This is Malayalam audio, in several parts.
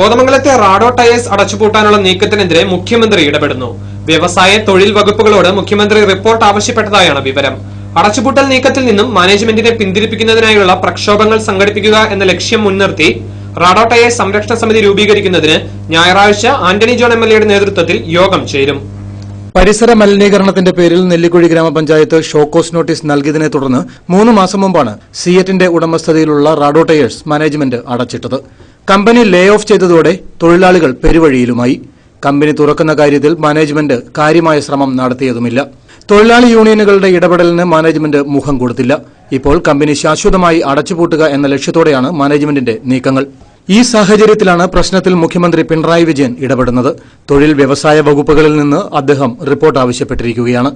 കോതമംഗലത്തെ റാഡോ ടയേഴ്സ് അടച്ചുപൂട്ടാനുള്ള നീക്കത്തിനെതിരെ മുഖ്യമന്ത്രി ഇടപെടുന്നു. വ്യവസായ തൊഴിൽ വകുപ്പുകളോട് മുഖ്യമന്ത്രി റിപ്പോർട്ട് ആവശ്യപ്പെട്ടതായാണ് വിവരം. അടച്ചുപൂട്ടൽ നീക്കത്തിൽ നിന്നും മാനേജ്മെന്റിനെ പിന്തിരിപ്പിക്കുന്നതിനായുള്ള പ്രക്ഷോഭങ്ങൾ സംഘടിപ്പിക്കുക എന്ന ലക്ഷ്യം മുൻനിർത്തി റാഡോ ടയേഴ്സ് സംരക്ഷണ സമിതി രൂപീകരിക്കുന്നതിന് ഞായറാഴ്ച ആന്റണി ജോൺ എം എൽ എയുടെ നേതൃത്വത്തിൽ യോഗം ചേരും. പരിസര മലിനീകരണത്തിന്റെ പേരിൽ നെല്ലിക്കുഴി ഗ്രാമപഞ്ചായത്ത് ഷോക്കോസ് നോട്ടീസ് നൽകിയതിനെ തുടർന്ന് മൂന്ന് മാസം മുമ്പാണ് സിയറ്റിന്റെ ഉടമസ്ഥതയിലുള്ള റാഡോ ടയേഴ്സ് മാനേജ്മെന്റ് അടച്ചിട്ടത്. കമ്പനി ലേ ഓഫ് ചെയ്തതോടെ തൊഴിലാളികൾ പെരുവഴിയിലുമായി. കമ്പനി തുറക്കുന്ന കാര്യത്തിൽ മാനേജ്മെന്റ് കാര്യമായ ശ്രമം നടത്തിയതുമില്ല. തൊഴിലാളി യൂണിയനുകളുടെ ഇടപെടലിന് മാനേജ്മെന്റ് മുഖം കൊടുത്തില്ല. ഇപ്പോൾ കമ്പനി ശാശ്വതമായി അടച്ചുപൂട്ടുക എന്ന ലക്ഷ്യത്തോടെയാണ് മാനേജ്മെന്റിന്റെ നീക്കങ്ങൾ. ഈ സാഹചര്യത്തിലാണ് പ്രശ്നത്തിൽ മുഖ്യമന്ത്രി പിണറായി വിജയൻ ഇടപെടുന്നത്. തൊഴിൽ വ്യവസായ വകുപ്പുകളിൽ നിന്ന് അദ്ദേഹം റിപ്പോർട്ട് ആവശ്യപ്പെട്ടിരിക്കുകയാണ്.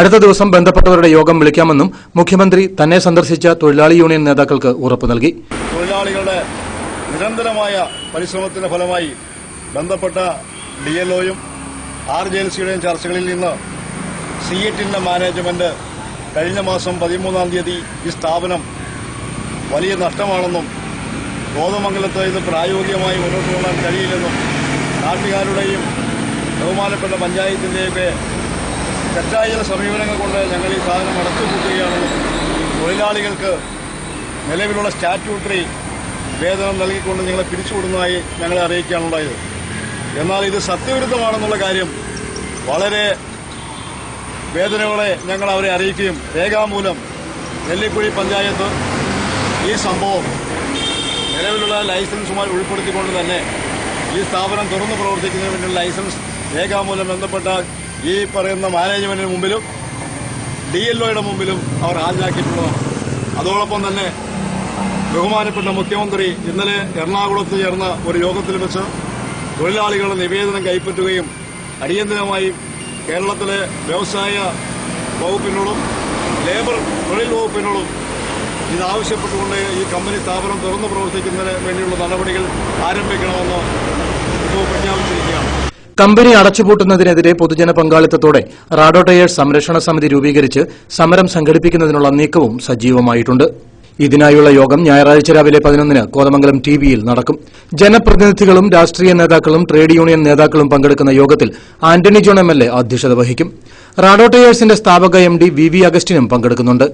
അടുത്ത ദിവസം ബന്ധപ്പെട്ടവരുടെ യോഗം വിളിക്കാമെന്നും മുഖ്യമന്ത്രി തന്നെ സന്ദർശിച്ച തൊഴിലാളി യൂണിയൻ നേതാക്കൾക്ക് ഉറപ്പു നൽകി. തൊഴിലാളികളുടെ നിരന്തരമായ പരിശ്രമത്തിന്റെ ഫലമായി ബന്ധപ്പെട്ട ഡി ആർ ജെ എൽ സിയുടെയും ചർച്ചകളിൽ നിന്ന് സി എറ്റിന്റെ മാനേജ്മെന്റ് കഴിഞ്ഞ മാസം പതിമൂന്നാം തീയതി ഈ സ്ഥാപനം വലിയ നഷ്ടമാണെന്നും കോതമംഗലത്ത് ഇത് പ്രായോഗികമായി മുന്നോട്ട് പോകാൻ കഴിയില്ലെന്നും നാട്ടുകാരുടെയും ബഹുമാനപ്പെട്ട പഞ്ചായത്തിന്റെയൊക്കെ തെറ്റായ ചില സമീപനങ്ങൾ കൊണ്ട് ഞങ്ങൾ ഈ സാധനം അടച്ചുപൂട്ടുകയാണെന്നും തൊഴിലാളികൾക്ക് നിലവിലുള്ള സ്റ്റാറ്റ്യൂട്ടറി വേതനം നൽകിക്കൊണ്ട് ഞങ്ങളെ പിരിച്ചുവിടുന്നതായി ഞങ്ങളെ അറിയിക്കാനുണ്ടായത്. എന്നാൽ ഇത് സത്യവിരുദ്ധമാണെന്നുള്ള കാര്യം വളരെ വേദനകളെ ഞങ്ങൾ അവരെ അറിയിക്കുകയും രേഖാമൂലം നെല്ലിക്കുഴി പഞ്ചായത്ത് ഈ സംഭവം നിലവിലുള്ള ലൈസൻസുമായി ഉൾപ്പെടുത്തിക്കൊണ്ട് തന്നെ ഈ സ്ഥാപനം തുറന്നു പ്രവർത്തിക്കുന്നതിന് വേണ്ടിയുള്ള ലൈസൻസ് രേഖാമൂലം ബന്ധപ്പെട്ട ഈ പറയുന്ന മാനേജ്മെന്റിന് മുമ്പിലും ഡി എൽഒയുടെ മുമ്പിലും അവർ ഹാജരാക്കിയിട്ടുള്ളതാണ്. അതോടൊപ്പം തന്നെ ബഹുമാനപ്പെട്ട മുഖ്യമന്ത്രി ഇന്നലെ എറണാകുളത്ത് ചേർന്ന ഒരു യോഗത്തിൽ വെച്ച് തൊഴിലാളികളുടെ നിവേദനം കൈപ്പറ്റുകയും അടിയന്തരമായി കേരളത്തിലെ വ്യവസായ വകുപ്പിനോടും ലേബർ തൊഴിൽ വകുപ്പിനോടും ഇതാവശ്യപ്പെട്ടുകൊണ്ട് ഈ കമ്പനി സ്ഥാപനം തുറന്നു പ്രവർത്തിക്കുന്നതിന് വേണ്ടിയുള്ള നടപടികൾ ആരംഭിക്കണമെന്ന് പ്രഖ്യാപിച്ചിരിക്കുകയാണ്. കമ്പനി അടച്ചുപൂട്ടുന്നതിനെതിരെ പൊതുജന പങ്കാളിത്തത്തോടെ റാഡോ ടയേഴ്സ് സംരക്ഷണ സമിതി രൂപീകരിച്ച് സമരം സംഘടിപ്പിക്കുന്നതിനുള്ള നീക്കവും സജീവമായിട്ടുണ്ട്. ഇതിനായുള്ള യോഗം ഞായറാഴ്ച രാവിലെ പതിനൊന്നിന് കോതമംഗലം ടി വിയിൽ നടക്കും. ജനപ്രതിനിധികളും രാഷ്ട്രീയ നേതാക്കളും ട്രേഡ് യൂണിയൻ നേതാക്കളും പങ്കെടുക്കുന്ന യോഗത്തിൽ Antony John M L A അധ്യക്ഷത വഹിക്കും. റാഡോ ടയേഴ്സിന്റെ സ്ഥാപക എം ഡി വി വി അഗസ്റ്റിനും പങ്കെടുക്കുന്നുണ്ട്.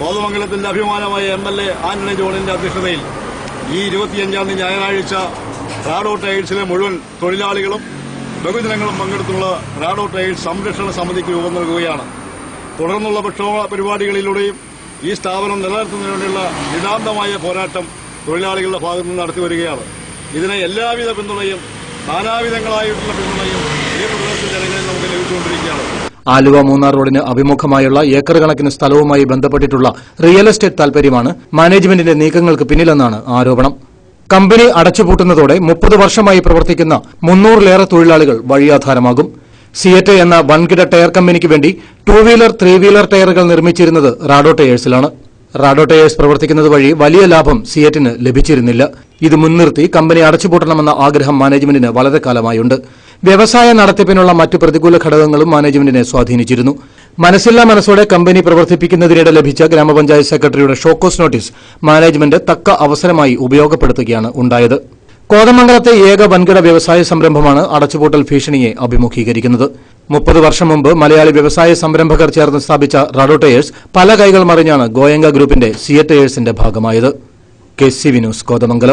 കോതമംഗലത്തിന്റെ അഭിമാനമായ എം എൽ എ ആന്റണി ജോണിന്റെ അധ്യക്ഷതയിൽ ഈ ഇരുപത്തിയഞ്ചാം തീയതി ഞായറാഴ്ച റാഡോ ടൈൽസിലെ മുഴുവൻ തൊഴിലാളികളും ബഹുജനങ്ങളും പങ്കെടുത്തുള്ള റാഡോ ടൈൽസ് സംരക്ഷണ സമിതിക്ക് രൂപം നൽകുകയാണ്. തുടർന്നുള്ള പ്രക്ഷോഭ പരിപാടികളിലൂടെയും ഈ സ്ഥാപനം നിലനിർത്തുന്നതിന് വേണ്ടിയുള്ള നിതാന്തമായ പോരാട്ടം തൊഴിലാളികളുടെ ഭാഗത്തു നിന്ന് നടത്തി വരികയാണ്. ഇതിനെ എല്ലാവിധ പിന്തുണയും നാനാവിധങ്ങളായിട്ടുള്ള പിന്തുണയും ഈ പ്രദേശത്തെ ജനങ്ങളിൽ നമുക്ക് ലഭിച്ചുകൊണ്ടിരിക്കുകയാണ്. ആലുവ മൂന്നാർ റോഡിന് അഭിമുഖമായുള്ള ഏക്കർ കണക്കിന് സ്ഥലവുമായി ബന്ധപ്പെട്ടിട്ടുള്ള റിയൽ എസ്റ്റേറ്റ് താൽപര്യമാണ് മാനേജ്മെന്റിന്റെ നീക്കങ്ങൾക്ക് പിന്നിലെന്നാണ് ആരോപണം. കമ്പനി അടച്ചുപൂട്ടുന്നതോടെ മുപ്പത് വർഷമായി പ്രവർത്തിക്കുന്ന മുന്നൂറിലേറെ തൊഴിലാളികൾ വഴിയാധാരമാകും. സിയറ്റ് എന്ന വൻകിട ടയർ കമ്പനിക്ക് വേണ്ടി ടൂ വീലർ ത്രീ വീലർ ടയറുകൾ നിർമ്മിച്ചിരുന്നത് റാഡോ ടയേഴ്സിലാണ്. റാഡോ ടയേഴ്സ് പ്രവർത്തിക്കുന്നത് വഴി വലിയ ലാഭം സിയറ്റിന് ലഭിച്ചിരുന്നില്ല. ഇത് മുൻനിർത്തി കമ്പനി അടച്ചുപൂട്ടണമെന്ന ആഗ്രഹം മാനേജ്മെന്റിന് വളരെ കാലമായുണ്ട്. വ്യവസായ നടത്തിപ്പിനുള്ള മറ്റ് പ്രതികൂല ഘടകങ്ങളും മാനേജ്മെന്റിനെ സ്വാധീനിച്ചിരുന്നു. മനസ്സില്ലാ മനസ്സോടെ കമ്പനി പ്രവർത്തിപ്പിക്കുന്നതിനിടെ ലഭിച്ച ഗ്രാമപഞ്ചായത്ത് സെക്രട്ടറിയുടെ ഷോക്കോസ് നോട്ടീസ് മാനേജ്മെന്റ് തക്ക അവസരമായി ഉപയോഗപ്പെടുത്തുകയാണ് ഉണ്ടായത്. കോതമംഗലത്തെ ഏക വൻകിട വ്യവസായ സംരംഭമാണ് അടച്ചുപൂട്ടൽ ഭീഷണിയെ അഭിമുഖീകരിക്കുന്നത്. മുപ്പത് വർഷം മുമ്പ് മലയാളി വ്യവസായ സംരംഭകർ ചേർന്ന് സ്ഥാപിച്ച റഡോട്ടയേഴ്സ് പല കൈകൾ മറിഞ്ഞാണ് ഗോയങ്ക ഗ്രൂപ്പിന്റെ സിയറ്റയേഴ്സിന്റെ ഭാഗമായത്. K C Vinus Kothamangalam.